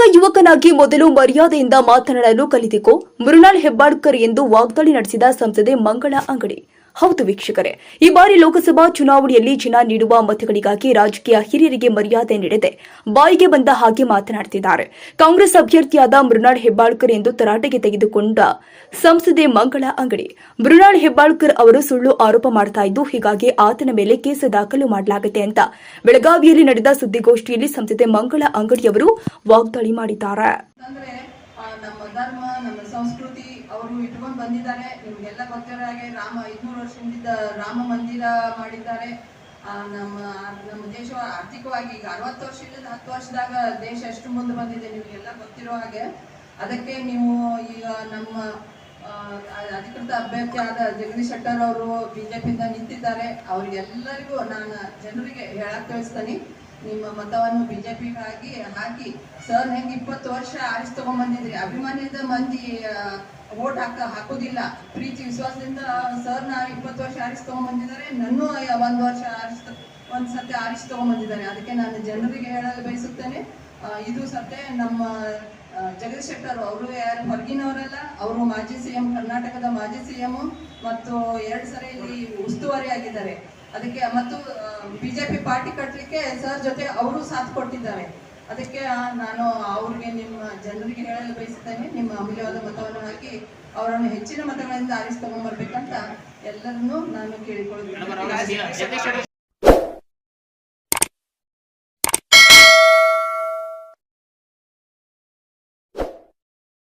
ಶಾಸಕನಾಗಿ ಮೊದಲು ಮರ್ಯಾದೆಯಿಂದ ಮಾತನಾಡಲು ಕಲಿತಿಕೋ ಮೃಣಾಲ್ ಹೆಬ್ಬಾಳ್ಕರ್ ಎಂದು ವಾಗ್ದಾಳಿ ನಡೆಸಿದ ಸಂಸದೆ ಮಂಗಳ ಅಂಗಡಿ. ಹೌದು ವೀಕ್ಷಕರೇ, ಈ ಬಾರಿ ಲೋಕಸಭಾ ಚುನಾವಣೆಯಲ್ಲಿ ಜನ ನೀಡುವ ಮತಗಳಿಗಾಗಿ ರಾಜಕೀಯ ಹಿರಿಯರಿಗೆ ಮರ್ಯಾದೆ ನೀಡದೆ. ಬಾಯಿಗೆ ಬಂದ ಹಾಗೆ ಮಾತನಾಡುತ್ತಿದ್ದಾರೆ ಕಾಂಗ್ರೆಸ್ ಅಭ್ಯರ್ಥಿಯಾದ ಮೃನಾಳ್ ಹೆಬ್ಬಾಳ್ಕರ್ ಎಂದು ತರಾಟೆಗೆ ತೆಗೆದುಕೊಂಡ ಸಂಸದೆ ಮಂಗಳ ಅಂಗಡಿ. ಮೃನಾಳ್ ಹೆಬ್ಬಾಳ್ಕರ್ ಅವರು ಸುಳ್ಳು ಆರೋಪ ಮಾಡ್ತಾ ಇದ್ದು, ಹೀಗಾಗಿ ಆತನ ಮೇಲೆ ಕೇಸು ದಾಖಲು ಮಾಡಲಾಗಿದೆ ಅಂತ. ಬೆಳಗಾವಿಯಲ್ಲಿ ನಡೆದ ಸುದ್ದಿಗೋಷ್ಠಿಯಲ್ಲಿ ಸಂಸದೆ ಮಂಗಳ ಅಂಗಡಿಯವರು ವಾಗ್ದಾಳಿ ಮಾಡಿದ್ದಾರೆ. ಅವರು ಇಟ್ಕೊಂಡು ಬಂದಿದ್ದಾರೆ. ನಿಮ್ಗೆಲ್ಲ ಗೊತ್ತಿರೋ ಹಾಗೆ ರಾಮ ಐದ್ನೂರು ವರ್ಷದಿಂದ ರಾಮ ಮಂದಿರ ಮಾಡಿದ್ದಾರೆ. ನಮ್ಮ ನಮ್ಮ ದೇಶ ಆರ್ಥಿಕವಾಗಿ ಈಗ ಅರವತ್ತು ವರ್ಷದಿಂದ ಹತ್ತು ವರ್ಷದಾಗ ದೇಶ ಎಷ್ಟು ಮುಂದೆ ಬಂದಿದೆ ನಿಮಗೆಲ್ಲ ಗೊತ್ತಿರೋ ಹಾಗೆ ಅದಕ್ಕೆ ನೀವು ಈಗ ನಮ್ಮ ಅಧಿಕೃತ ಅಭ್ಯರ್ಥಿ ಆದ ಜಗದೀಶ್ ಶೆಟ್ಟರ್ ಅವರು ಬಿಜೆಪಿಯಿಂದ ನಿಂತಿದ್ದಾರೆ. ಅವ್ರಿಗೆಲ್ಲರಿಗೂ ನಾನು ಜನರಿಗೆ ಹೇಳಕ್ ತಿಳಿಸ್ತೀನಿ. ನಿಮ್ಮ ಮತವನ್ನು ಬಿಜೆಪಿಗಾಗಿ ಹಾಕಿ. ಸರ್ ಹೆಂಗೆ ಇಪ್ಪತ್ತು ವರ್ಷ ಆರಿಸಿ ತಗೊಂಡ್ಬಂದಿದ್ರಿ ಅಭಿಮಾನಿಯಿಂದ ಮಂದಿ ವೋಟ್ ಹಾಕ, ಹಾಕೋದಿಲ್ಲ. ಪ್ರೀತಿ, ವಿಶ್ವಾಸದಿಂದ ಸರ್ನ ಇಪ್ಪತ್ತು ವರ್ಷ ಆರಿಸಿ ತಗೊಂಡ್ಬಂದಿದ್ದಾರೆ ನನ್ನೂ ಒಂದು ವರ್ಷ ಆರಿಸ್ ಒಂದು ಸತ್ಯ ಆರಿಸಿ ತಗೊಂಡ್ಬಂದಿದ್ದಾರೆ ಅದಕ್ಕೆ ನಾನು ಜನರಿಗೆ ಹೇಳಲು ಬಯಸುತ್ತೇನೆ. ಇದು ಸತ್ಯ. ನಮ್ಮ ಜಗದೀಶ್ ಶೆಟ್ಟರ್, ಅವರು ಯಾರು? ಹೊರಗಿನವರಲ್ಲ. ಅವರು ಮಾಜಿ ಸಿ ಎಂ, ಕರ್ನಾಟಕದ ಮಾಜಿ ಸಿ ಎಂ. ಮತ್ತು ಎರಡು ಸರಿ ಇಲ್ಲಿ ಉಸ್ತುವಾರಿ ಆಗಿದ್ದಾರೆ ಅದಕ್ಕೆ, ಮತ್ತು ಬಿಜೆಪಿ ಪಾರ್ಟಿ ಕಟ್ಟಲಿಕ್ಕೆ ಸರ್ ಜೊತೆ ಅವರು ಸಾಥ್ ಕೊಟ್ಟಿದ್ದಾರೆ. ಅದಕ್ಕೆ ನಾನು ಅವ್ರಿಗೆ ನಿಮ್ಮ ಜನರಿಗೆ ಹೇಳಲು ಬಯಸುತ್ತೇನೆ. ನಿಮ್ಮ ಅಮೂಲ್ಯವಾದ ಮತವನ್ನು ಹಾಕಿ ಅವರನ್ನು ಹೆಚ್ಚಿನ ಮತಗಳಿಂದ ಆರಿಸಿ ತಗೊಂಡ್ಬರ್ಬೇಕಂತ ಎಲ್ಲರನ್ನೂ ನಾನು ಕೇಳಿಕೊಳ್ಳುತ್ತೇನೆ.